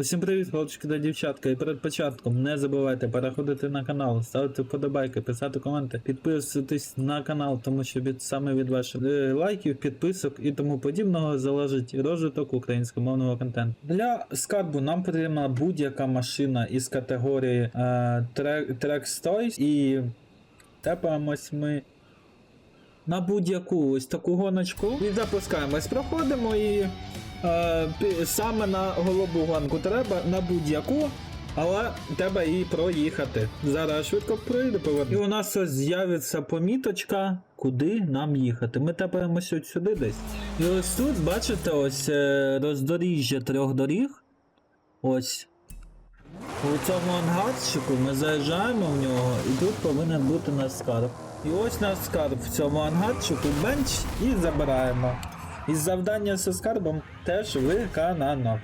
Усім привіт, хлопчики та дівчатка. І перед початком не забувайте переходити на канал, ставити вподобайки, писати коменти, підписуйтесь на канал, тому що від саме від ваших е, лайків, підписок і тому подібного залежить розвиток українськомовного контенту. Для скарбу нам потрібна будь-яка машина із категорії е, Track Toys і тепаємось ми на будь-яку ось таку гоночку і запускаємось. Проходимо і е, саме на голубу гонку треба на будь-яку. Але треба і проїхати. Зараз швидко пройде поверну. І у нас ось з'явиться поміточка, куди нам їхати. Ми тепаємось от сюди десь. І ось тут, бачите, ось е, роздоріжжя трьох доріг. Ось. У цьому ангарчику ми заїжджаємо в нього, і тут повинен бути наш скарб. І ось наш скарб в цьому ангарчику бенч і забираємо. І завдання зі скарбом теж виконано.